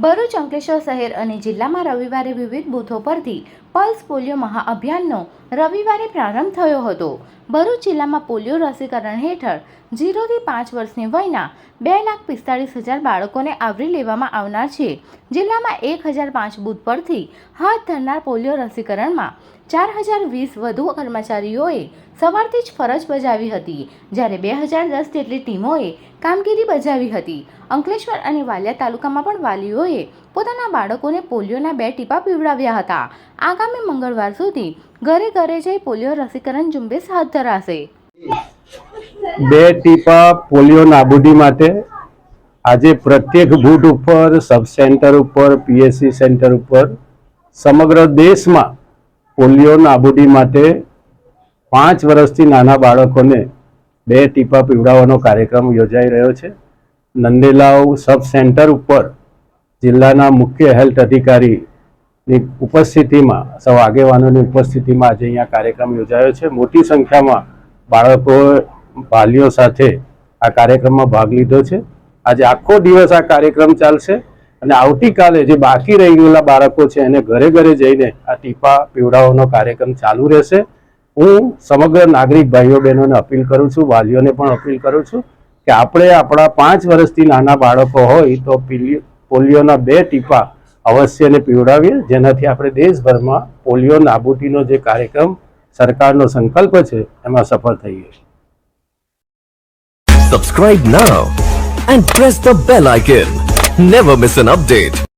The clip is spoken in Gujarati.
ભરૂચ અંકલેશ્વર શહેર અને જિલ્લામાં રવિવારે વિવિધ બૂથો પરથી પલ્સ પોલિયો મહાઅભિયાનનો રવિવારે પ્રારંભ થયો હતો. ભરૂચ જિલ્લામાં પોલિયો રસીકરણ હેઠળ જીરોથી પાંચ વર્ષની વયના બે લાખ પિસ્તાળીસ હજાર બાળકોને આવરી લેવામાં આવનાર છે. જિલ્લામાં એક હજાર પાંચ બૂથ પરથી હાથ ધરનાર પોલિયો રસીકરણમાં ચાર હજાર વીસ વધુ કર્મચારીઓએ સવારથી જ ફરજ બજાવી હતી. જ્યારે બે હજાર દસ જેટલી ટીમોએ કામગીરી બજાવી હતી. અંકલેશ્વર અને વાલિયા તાલુકામાં પણ વાલીઓએ પોતાના બાળકોને પોલિયોના બે ટીપા પીવડાવ્યા હતા. આગામી મંગળવાર સુધી ઘરે ઘરે જઈ પોલિયો રસીકરણ ઝુંબેશ હાથ ધરાશે. બે ટીપા પોલિયો નાબૂદી માટે આજે પ્રત્યેક બૂથ ઉપર સબ સેન્ટર ઉપર, પીએસસી સેન્ટર ઉપર સમગ્ર દેશમાં પોલિયો નાબૂદી માટે પાંચ વર્ષથી નાના બાળકોને બે ટીપા પીવડાવવાનો કાર્યક્રમ યોજાઈ રહ્યો છે. નંદેલાવ સબ સેન્ટર ઉપર જિલ્લાના મુખ્ય હેલ્થ અધિકારીની ઉપસ્થિતિમાં, સૌ આગેવાનોની ઉપસ્થિતિમાં આજે અહીંયા કાર્યક્રમ યોજાયો છે. મોટી સંખ્યામાં બાળકો વાલીઓ સાથે આ કાર્યક્રમમાં ભાગ લીધો છે. આજે આખો દિવસ આ કાર્યક્રમ ચાલશે અને આવતીકાલે જે બાકી રહી ગયેલા બાળકો છે એને ઘરે ઘરે જઈને આ ટીપા પીવડાવવાનો કાર્યક્રમ ચાલુ રહેશે. હું સમગ્ર નાગરિક ભાઈઓ બહેનોને અપીલ કરું છું, વાલીઓને પણ અપીલ કરું છું કે આપણે આપણા પાંચ વર્ષથી નાના બાળકો હોય તો પીલી- પોલિયોના બે ટીપા અવશ્યને પીવડાવીએ, જેનાથી આપણે દેશભરમાં પોલિયો નાબૂદીનો જે કાર્યક્રમ સરકારનો સંકલ્પ છે, એમાં સફળ થઈએ subscribe now and press the bell icon never miss an update.